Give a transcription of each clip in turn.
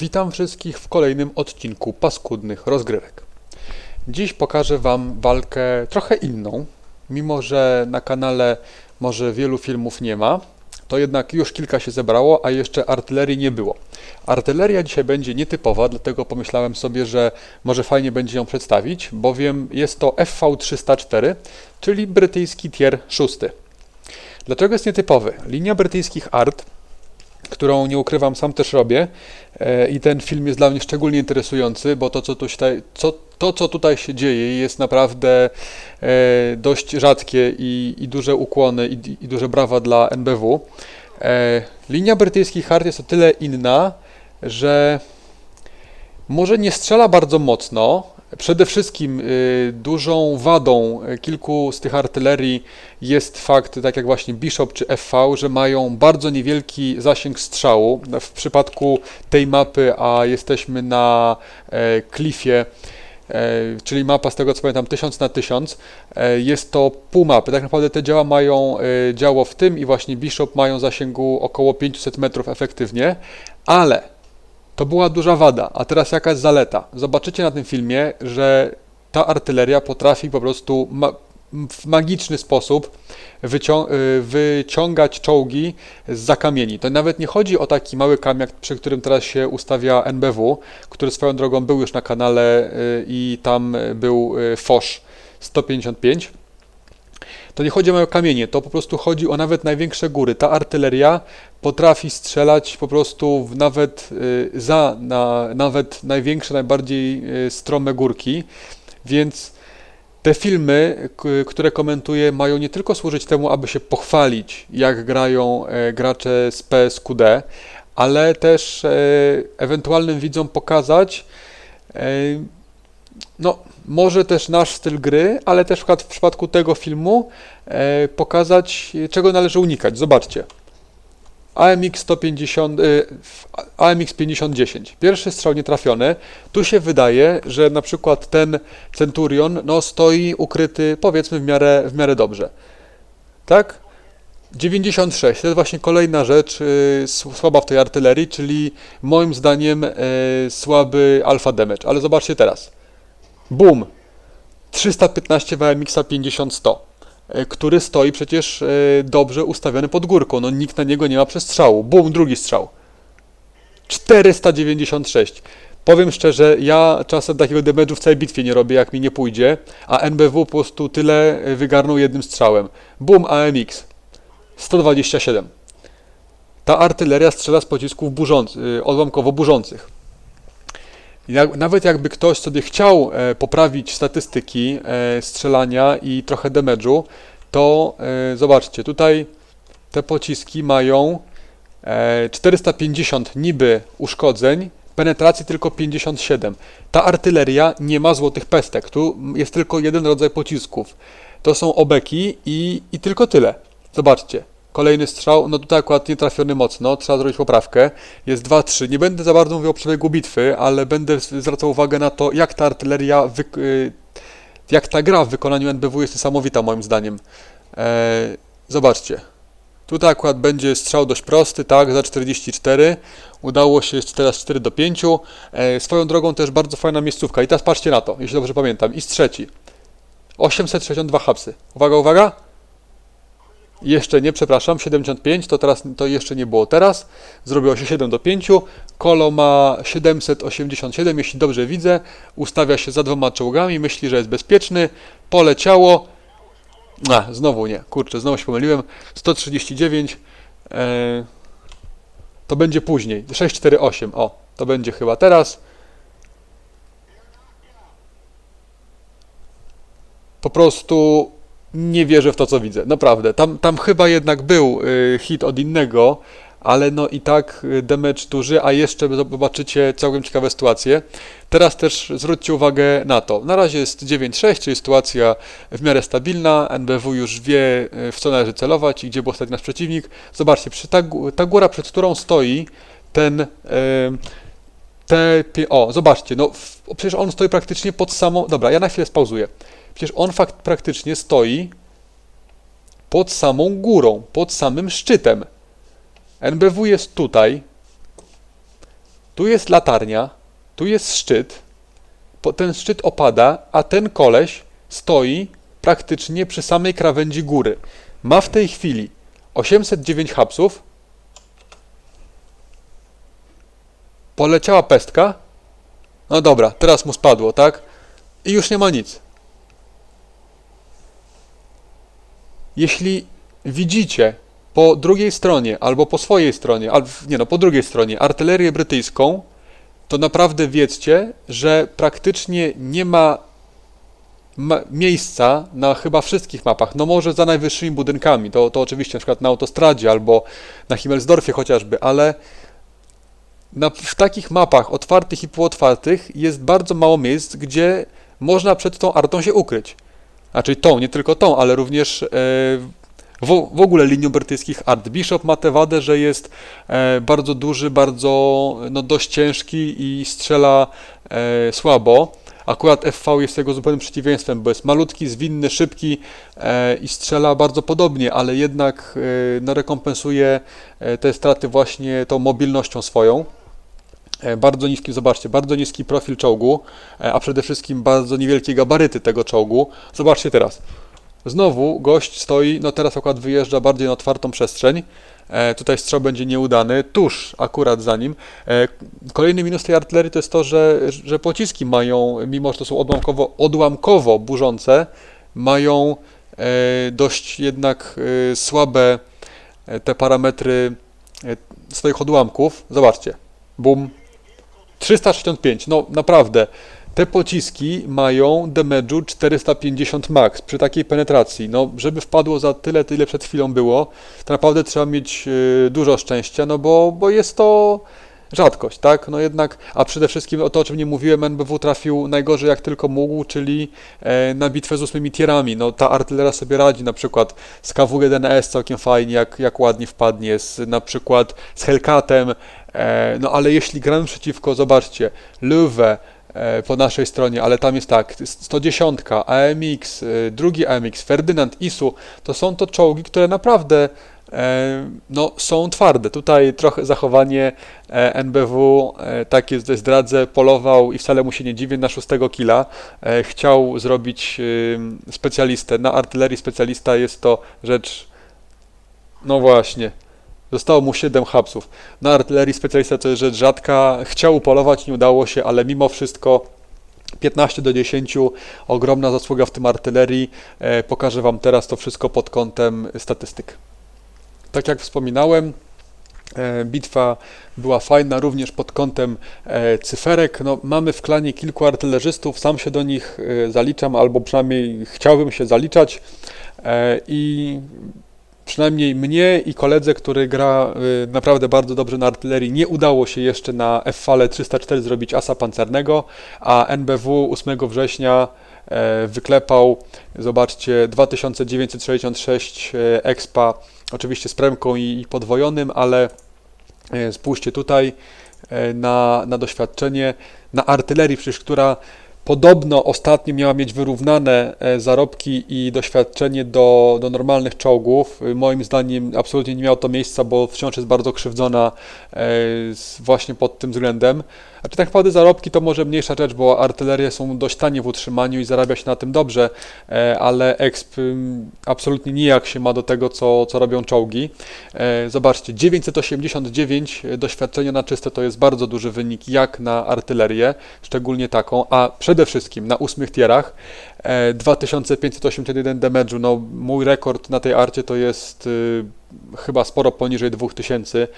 Witam wszystkich w kolejnym odcinku paskudnych rozgrywek. Dziś pokażę Wam walkę trochę inną. Mimo, że na kanale może wielu filmów nie ma, to jednak już kilka się zebrało, a jeszcze artylerii nie było. Artyleria dzisiaj będzie nietypowa, dlatego pomyślałem sobie, że może fajnie będzie ją przedstawić, bowiem jest to FV304, czyli brytyjski tier 6. Dlaczego jest nietypowy? Linia brytyjskich art którą nie ukrywam, sam też robię. E, I ten film jest dla mnie szczególnie interesujący, bo to, co tutaj, co, to, co tutaj się dzieje, jest naprawdę e, dość rzadkie i, i duże ukłony i, i duże brawa dla NBW. E, Linia brytyjskich hard jest o tyle inna, że może nie strzela bardzo mocno. Przede wszystkim y, dużą wadą kilku z tych artylerii jest fakt, tak jak właśnie Bishop czy FV, że mają bardzo niewielki zasięg strzału. W przypadku tej mapy, a jesteśmy na e, klifie, e, czyli mapa z tego co pamiętam 1000 na 1000, e, jest to pół mapy. Tak naprawdę te działa mają działo w tym i właśnie Bishop mają zasięgu około 500 metrów efektywnie, ale to była duża wada, a teraz jaka jest zaleta? Zobaczycie na tym filmie, że ta artyleria potrafi po prostu ma w magiczny sposób wycią y, wyciągać czołgi z zakamieni. To nawet nie chodzi o taki mały kamiak, przy którym teraz się ustawia NBW, który swoją drogą był już na kanale y, i tam był y, FOSH 155 to nie chodzi o kamienie, to po prostu chodzi o nawet największe góry. Ta artyleria potrafi strzelać po prostu nawet y, za na, nawet największe, najbardziej y, strome górki, więc te filmy, które komentuję, mają nie tylko służyć temu, aby się pochwalić, jak grają e, gracze z PSQD, ale też e, ewentualnym widzom pokazać, e, no, może też nasz styl gry, ale też w przypadku tego filmu e, pokazać, czego należy unikać. Zobaczcie. AMX 150, y, AMX 5010. Pierwszy strzał nietrafiony. Tu się wydaje, że na przykład ten Centurion no, stoi ukryty powiedzmy w miarę, w miarę dobrze. Tak? 96. To jest właśnie kolejna rzecz s- słaba w tej artylerii, czyli moim zdaniem y, słaby alpha damage. Ale zobaczcie teraz. Boom! 315 WMX-a 50-100, e, który stoi przecież e, dobrze ustawiony pod górką. No nikt na niego nie ma przestrzału. Boom, drugi strzał. 496. Powiem szczerze, ja czasem takiego damage'u w całej bitwie nie robię, jak mi nie pójdzie, a NBW po prostu tyle e, wygarnął jednym strzałem. Boom, AMX. 127. Ta artyleria strzela z pocisków burząc, y, odłamkowo burzących. Nawet jakby ktoś sobie chciał e, poprawić statystyki e, strzelania i trochę damage'u, to e, zobaczcie, tutaj te pociski mają e, 450 niby uszkodzeń, penetracji tylko 57. Ta artyleria nie ma złotych pestek, tu jest tylko jeden rodzaj pocisków. To są obeki i, i tylko tyle. Zobaczcie. Kolejny strzał, no tutaj akurat nie trafiony mocno, trzeba zrobić poprawkę. Jest 2-3. Nie będę za bardzo mówił o przebiegu bitwy, ale będę zwracał uwagę na to, jak ta artyleria, y, jak ta gra w wykonaniu NBW jest niesamowita moim zdaniem. E, zobaczcie. Tutaj akurat będzie strzał dość prosty, tak, za 44. Udało się jest teraz 4 do 5. E, swoją drogą też bardzo fajna miejscówka. I teraz patrzcie na to, jeśli dobrze pamiętam. I z trzeci. 862 hapsy. Uwaga, uwaga. Jeszcze nie, przepraszam, 75, to teraz to jeszcze nie było teraz. Zrobiło się 7 do 5. Kolo ma 787, jeśli dobrze widzę. Ustawia się za dwoma czołgami, myśli, że jest bezpieczny. Poleciało. A, znowu nie, kurczę, znowu się pomyliłem. 139. E, to będzie później. 648. O, to będzie chyba teraz. Po prostu nie wierzę w to, co widzę. Naprawdę. Tam, tam chyba jednak był y, hit od innego, ale no i tak y, damage duży, a jeszcze zobaczycie całkiem ciekawe sytuacje. Teraz też zwróćcie uwagę na to. Na razie jest 9-6, czyli sytuacja w miarę stabilna. NBW już wie, y, w co należy celować i gdzie był ostatni nasz przeciwnik. Zobaczcie, ta, ta góra, przed którą stoi ten... y, te, o, zobaczcie, no przecież on stoi praktycznie pod samą. Dobra, ja na chwilę spauzuję. Przecież on fakt praktycznie stoi pod samą górą, pod samym szczytem. NBW jest tutaj. Tu jest latarnia, tu jest szczyt, ten szczyt opada, a ten koleś stoi praktycznie przy samej krawędzi góry. Ma w tej chwili 809 hapsów. Poleciała pestka. No dobra, teraz mu spadło, tak? I już nie ma nic. Jeśli widzicie po drugiej stronie albo po swojej stronie, albo nie no, po drugiej stronie artylerię brytyjską, to naprawdę wiedzcie, że praktycznie nie ma, miejsca na chyba wszystkich mapach. No może za najwyższymi budynkami, to, to oczywiście na przykład na autostradzie albo na Himmelsdorfie chociażby, ale na, w takich mapach otwartych i półotwartych jest bardzo mało miejsc, gdzie można przed tą artą się ukryć. Znaczy tą, nie tylko tą, ale również e, w, w ogóle linią brytyjskich art. Bishop ma tę wadę, że jest e, bardzo duży, bardzo no, dość ciężki i strzela e, słabo. Akurat FV jest jego zupełnym przeciwieństwem, bo jest malutki, zwinny, szybki i strzela bardzo podobnie, ale jednak no, rekompensuje te straty właśnie tą mobilnością swoją. E, Bardzo niski, zobaczcie, bardzo niski profil czołgu, e, a przede wszystkim bardzo niewielkie gabaryty tego czołgu. Zobaczcie teraz. Znowu gość stoi, no teraz akurat wyjeżdża bardziej na otwartą przestrzeń. E, tutaj strzał będzie nieudany, tuż akurat za nim. E, kolejny minus tej artylerii to jest to, że, że pociski mają, mimo że to są odłamkowo, odłamkowo burzące, mają e, dość jednak e, słabe e, te parametry swoich odłamków. Zobaczcie. Bum, 365, no naprawdę. Te pociski mają damage'u 450 max przy takiej penetracji. No, żeby wpadło za tyle, tyle przed chwilą było, to naprawdę trzeba mieć y, dużo szczęścia, no bo, bo jest to rzadkość, tak? No jednak, a przede wszystkim o to, o czym nie mówiłem, NBW trafił najgorzej jak tylko mógł, czyli e, na bitwę z ósmymi tierami. No ta artyleria sobie radzi, na przykład z KW-1S całkiem fajnie, jak, jak ładnie wpadnie, z, na przykład z Hellcatem, e, no ale jeśli gramy przeciwko, zobaczcie, Löwe, e, po naszej stronie, ale tam jest tak, 110, AMX, drugi AMX, Ferdynand, ISU, to są to czołgi, które naprawdę no, są twarde. Tutaj trochę zachowanie e, NBW, e, takie zde- zdradzę, polował i wcale mu się nie dziwię na szóstego killa. E, Chciał zrobić specjalistę. Na artylerii specjalista jest to rzecz, no właśnie, Zostało mu 7 hapsów. Na artylerii specjalista to jest rzecz rzadka. Chciał upolować, nie udało się, ale mimo wszystko 15 do 10, ogromna zasługa w tym artylerii. E, pokażę Wam teraz to wszystko pod kątem statystyk. Tak jak wspominałem, e, bitwa była fajna również pod kątem e, cyferek. No, mamy w klanie kilku artylerzystów, sam się do nich e, zaliczam, albo przynajmniej chciałbym się zaliczać. I przynajmniej mnie i koledze, który gra naprawdę bardzo dobrze na artylerii, nie udało się jeszcze na F-fale 304 zrobić asa pancernego, a NBW 8 września wyklepał, zobaczcie, 2966 e, expa, oczywiście z premką i, i podwojonym, ale e, spójrzcie tutaj e, na, na doświadczenie, na artylerii, przecież która Podobno ostatnio miała mieć wyrównane e, zarobki i doświadczenie do, do normalnych czołgów. Moim zdaniem absolutnie nie miało to miejsca, bo wciąż jest bardzo krzywdzona e, właśnie pod tym względem. Znaczy tak naprawdę zarobki to może mniejsza rzecz, bo artylerie są dość tanie w utrzymaniu i zarabia się na tym dobrze, e, ale exp absolutnie nijak się ma do tego, co, co robią czołgi. Zobaczcie, 989 doświadczenia na czyste to jest bardzo duży wynik jak na artylerię, szczególnie taką, a przede wszystkim na ósmych tierach. E, 2581 damage'u, no mój rekord na tej arcie to jest y, chyba sporo poniżej 2000,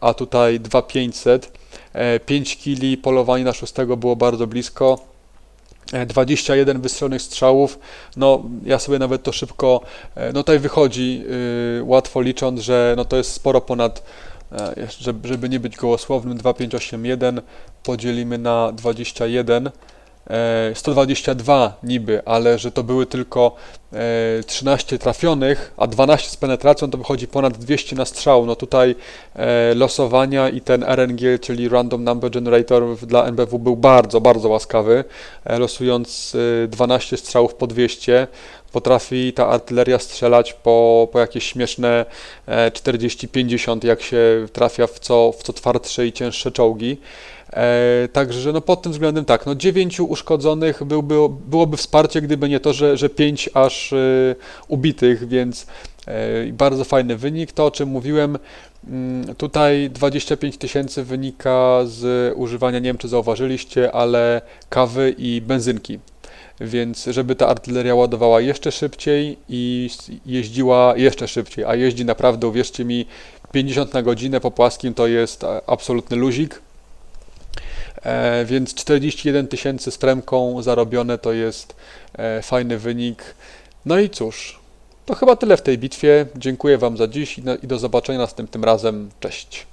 a tutaj 2500, e, 5 kili, polowanie na szóstego było bardzo blisko. E, 21 wystrzelonych strzałów, no ja sobie nawet to szybko, e, no tutaj wychodzi y, łatwo licząc, że no to jest sporo ponad, e, żeby, nie być gołosłownym, 2581 podzielimy na 21, e, 122 niby, ale że to były tylko e, 13 trafionych, a 12 z penetracją, to wychodzi ponad 200 na strzał. No tutaj e, losowania i ten RNG, czyli Random Number Generator dla NBW był bardzo, bardzo łaskawy, e, losując e, 12 strzałów po 200. Potrafi ta artyleria strzelać po, po jakieś śmieszne e, 40-50, jak się trafia w co, w co twardsze i cięższe czołgi. E, także no pod tym względem tak, no 9 uszkodzonych byłby, byłoby wsparcie, gdyby nie to, że, że 5 aż e, ubitych, więc e, bardzo fajny wynik. To o czym mówiłem, mm, tutaj 25 tysięcy wynika z używania, nie wiem czy zauważyliście, ale kawy i benzynki. Więc żeby ta artyleria ładowała jeszcze szybciej i jeździła jeszcze szybciej, a jeździ naprawdę, uwierzcie mi, 50 na godzinę po płaskim to jest e, absolutny luzik. E, więc 41 tysięcy z zarobione to jest e, fajny wynik. No i cóż, to chyba tyle w tej bitwie. Dziękuję Wam za dziś i do zobaczenia następnym razem. Cześć.